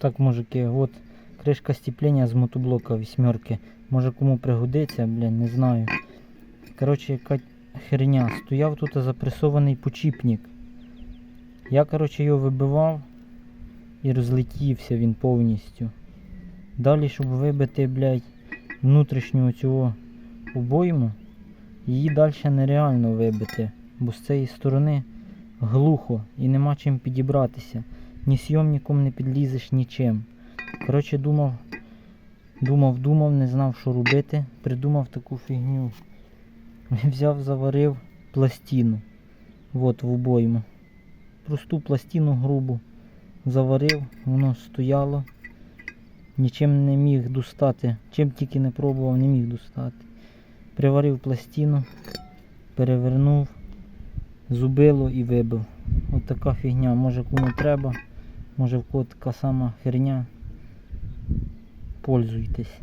Так, мужики, от кришка степлення з мотоблока вісьмерки. Може кому пригодиться, блін, не знаю. Коротше, яка херня. Стояв тут запресований почіпник. Я, коротше, його вибивав і розлетівся він повністю. Далі, щоб вибити, блядь, внутрішню цього обойму, її далі нереально вибити, бо з цієї сторони глухо і нема чим підібратися. Ні сйомником не підлізеш нічим. Коротше, думав, думав, думав, не знав, що робити. Придумав таку фігню. Взяв, заварив пластину. От в обойму. Просту пластину грубу. Заварив, воно стояло. Нічим не міг достати. Чим тільки не пробував, не міг достати. Приварив пластину, перевернув, зубило і вибив. От така фігня. Може кому треба, може в кого така сама херня. Пользуйтесь.